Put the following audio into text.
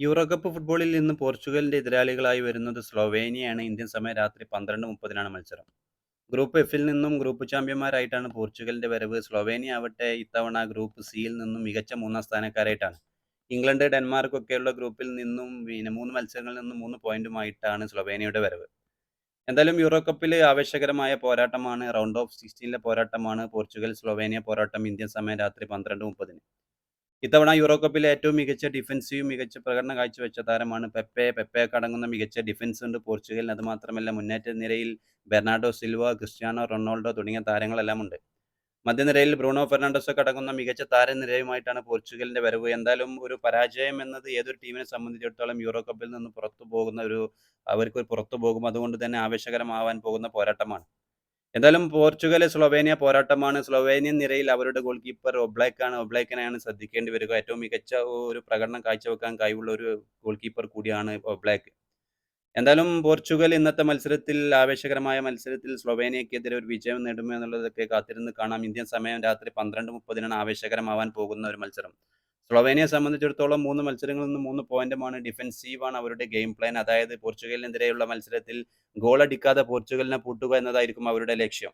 Euro cup ഫുട്ബോളിൽ നിന്ന് പോർച്ചുഗലിന്റെ എതിരാളികളായി വരുന്നത് സ്ലോവേനിയയാണ് ഇന്ത്യൻ സമയം രാത്രി പന്ത്രണ്ട് മുപ്പതിനാണ് മത്സരം. ഗ്രൂപ്പ് എഫിൽ നിന്നും ഗ്രൂപ്പ് ചാമ്പ്യന്മാരായിട്ടാണ് പോർച്ചുഗലിന്റെ വരവ്. സ്ലോവേനിയ ആവട്ടെ ഇത്തവണ ഗ്രൂപ്പ് സിയിൽ നിന്നും മികച്ച മൂന്നാം സ്ഥാനക്കാരായിട്ടാണ്. ഇംഗ്ലണ്ട്, ഡെൻമാർക്ക് ഒക്കെയുള്ള ഗ്രൂപ്പിൽ നിന്നും പിന്നെ മൂന്ന് മത്സരങ്ങളിൽ നിന്നും മൂന്ന് പോയിന്റുമായിട്ടാണ് സ്ലോവേനിയയുടെ വരവ്. എന്തായാലും യൂറോ കപ്പിൽ ആവേശകരമായ പോരാട്ടമാണ്. റൗണ്ട് ഓഫ് 16ലെ പോരാട്ടമാണ് പോർച്ചുഗൽ സ്ലോവേനിയ പോരാട്ടം ഇന്ത്യൻ സമയം രാത്രി 12:30-ന്. ഇത്തവണ യൂറോ കപ്പിൽ ഏറ്റവും മികച്ച ഡിഫൻസീവ് മികച്ച പ്രകടനം കാഴ്ചവെച്ച താരമാണ് പെപ്പെ. പെപ്പെ കടങ്ങുന്ന മികച്ച ഡിഫൻസ് ഉണ്ട് പോർച്ചുഗലിന്. അത് മാത്രമല്ല മുന്നേറ്റ നിരയിൽ ബെർണാഡോ സിൽവ, ക്രിസ്ത്യാനോ റൊണാൾഡോ തുടങ്ങിയ താരങ്ങളെല്ലാം ഉണ്ട്. മധ്യനിരയിൽ ബ്രൂണോ ഫെർണാണ്ടസ് കടങ്ങുന്ന മികച്ച താരനിരയുമായിട്ടാണ് പോർച്ചുഗലിന്റെ വരവ്. എന്തായാലും ഒരു പരാജയം എന്നത് ഏതൊരു ടീമിനെ സംബന്ധിച്ചിടത്തോളം യൂറോ കപ്പിൽ നിന്ന് പുറത്തു പോകുന്ന ഒരു അവർക്ക് പുറത്തു പോകും. അതുകൊണ്ട് തന്നെ ആവേശകരമാവാൻ പോകുന്ന പോരാട്ടമാണ്. എന്തായാലും പോർച്ചുഗൽ സ്ലൊവേനിയ പോരാട്ടമാണ്. സ്ലൊവേനിയൻ നിരയിൽ അവരുടെ ഗോൾ കീപ്പർ ഒബ്ലാക്കാണ്. ഒബ്ലാക്കിനെയാണ് ശ്രദ്ധിക്കേണ്ടി വരിക. ഏറ്റവും മികച്ച ഒരു പ്രകടനം കാഴ്ചവെക്കാൻ കഴിവുള്ള ഒരു ഗോൾ കീപ്പർ കൂടിയാണ് ഒബ്ലാക്ക്. എന്തായാലും പോർച്ചുഗൽ ഇന്നത്തെ മത്സരത്തിൽ ആവേശകരമായ മത്സരത്തിൽ സ്ലൊവേനിയക്കെതിരെ ഒരു വിജയം നേടുമോ എന്നുള്ളതൊക്കെ കാത്തിരുന്ന് കാണാം. ഇന്ത്യൻ സമയം രാത്രി പന്ത്രണ്ട് മുപ്പതിനാണ് ആവേശകരമാവാൻ പോകുന്ന ഒരു മത്സരം. സ്ലൊവേനിയയെ സംബന്ധിച്ചിടത്തോളം മൂന്ന് മത്സരങ്ങളിൽ നിന്ന് മൂന്ന് പോയിന്റുമാണ്. ഡിഫൻസീവാണ് അവരുടെ ഗെയിം പ്ലാൻ. അതായത് പോർച്ചുഗലിനെതിരെയുള്ള മത്സരത്തിൽ ഗോൾ അടിക്കാതെ പോർച്ചുഗലിനെ പൂട്ടുക എന്നതായിരിക്കും അവരുടെ ലക്ഷ്യം.